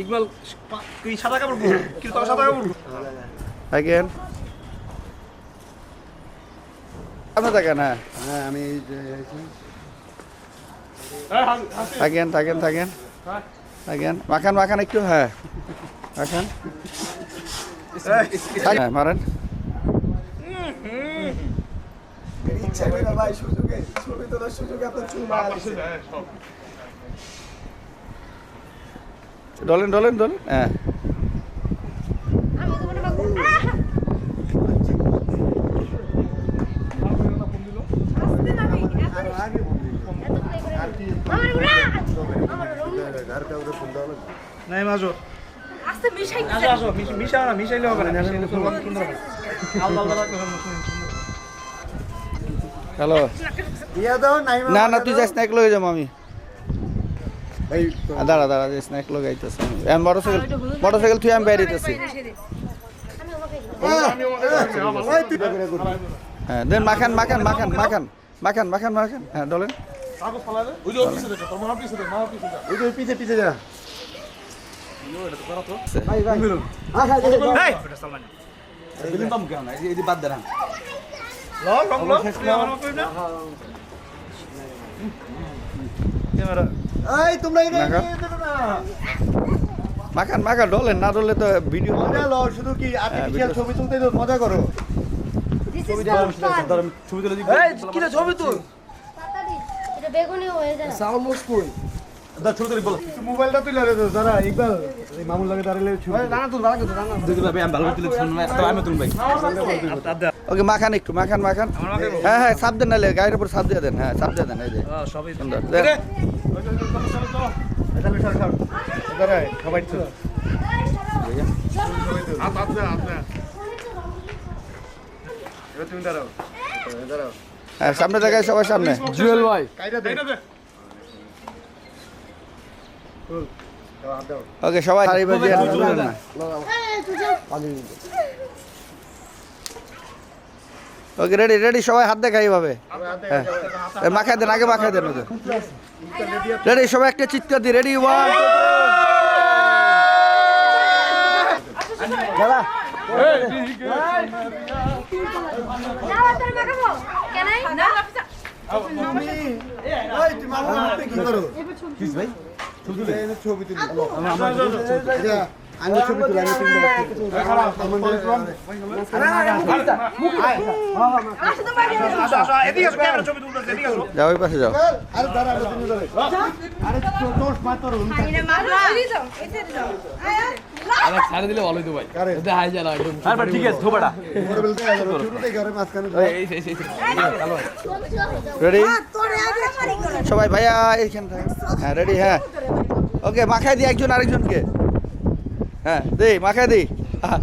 ইকবাল তুই সাদা কাপড় পর তোর সাদা কাপড়। থাকেন আপনি থাকেন হ্যাঁ। হ্যাঁ আমি এই যে হ্যাঁ। থাকেন থাকেন থাকেন। থাকেন। মাখান মাখান একটু হ্যাঁ। মাখান। হ্যাঁ মারেন। ইচ্ছা করে ভাই সুযোগে ছবি তোলার সুযোগে আপনার চুল মারা কাউকে ফোন দেওয়া লাগবে? নাই মাজো। আসতে মিশাই আসো আসো মিশ- মিশাও না মিশাইলে হবে না মিশাইলে তো সুন্দর হবে। আলাদা আলাদা রাখলে সুন্দর। হ্যালো। ইয়া দাও নাই না তুই স্ন্যাক লগে যাব আমি। এই দাঁড়া দাঁড়া যে স্ন্যাক লগে আইতেছি আমি মোটরসাইকেল মোটরসাইকেল তুই আমি করে হ্যাঁ দেন মাখান মাখান মাখান মাখান মাখান মাখান মাখান হ্যাঁ ডলেন ইয়ো, হ্যাঁ হ্যাঁ বাদ দেন না? ক্যামেরা। এই তোমরা এটা না। মাখান মাখান ডলেন না ডললে তো ভিডিও মজা লও শুধু কি আর্টিফিশিয়াল ছবি তুলতে তো মজা করো। ছবি তুলে ছবি তুলে দিই এই, কি ছবি তুল। তাড়াতাড়ি এটা বেগুনি হয়ে যায়। সাউন্ড মুশকুল তুই যারা ইকবাল মামুল লাগে দাঁড়ালে আর দে। ওকে মাখান একটু মাখান মাখান। হ্যাঁ হ্যাঁ সাপ দেন নাহলে গায়ের উপর সাপ দিয়ে দেন হ্যাঁ সাপ দিয়ে দেন এই যে। সুন্দর। সবাই। দাঁড়াও। হ্যাঁ সামনে দেখায় সবার সামনে। জুয়েল ভাই কাইটা দে এইটা দে। তুল দাও, হাত দাও ওকে সবাই ওকে রেডি রেডি সবাই হাত দেখাই এইভাবে হ্যাঁ। মাখায় দেন আগে মাখায় দেন ওদের রেডি সবাই একটা চিৎকার দি রেডি ওয়ান তোর কেন না এই তুই মামুল মুখে কি করো কিস ভাই ছবি তুলে এই ছবি তুলি এটা আমি ছবি তুলি আমি ছবি। যাও ওই পাশে যাও। আরে দাঁড়া তুমি ধরে আরে তোর মার আরে মাগো এই যাও এই যাও আয়া আরে ছাড়ে দিলে ভালোই তো ভাই। কারে? হাই যা একদম। আরে ভাই ঠিক আছে ধোবাটা মোরে বলতে গেল ঘরে মাঝখানে এই এই এই রেডি তোরে আগে মারি করে। সবাই ভাইয়া এইখানে হ্যাঁ রেডি হ্যাঁ। ওকে মাখায় দিই একজন আরেকজনকে। হ্যাঁ দিই আহা,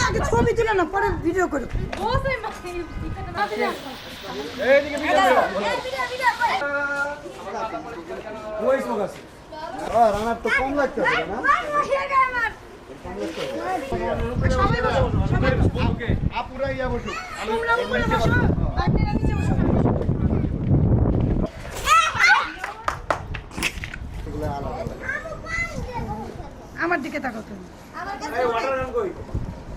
আগে ছবি তুলে না পরে ভিডিও করো। মাখি মাখি রানার তো কম লাগতেছে না সবাই বসো সবাই ওকে। আপুরা ইয়া বসু। তোমরা উপরে বসো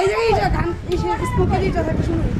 এই যে এই যে ধান এই যে স্মোকের এইটা থাকে শুনুন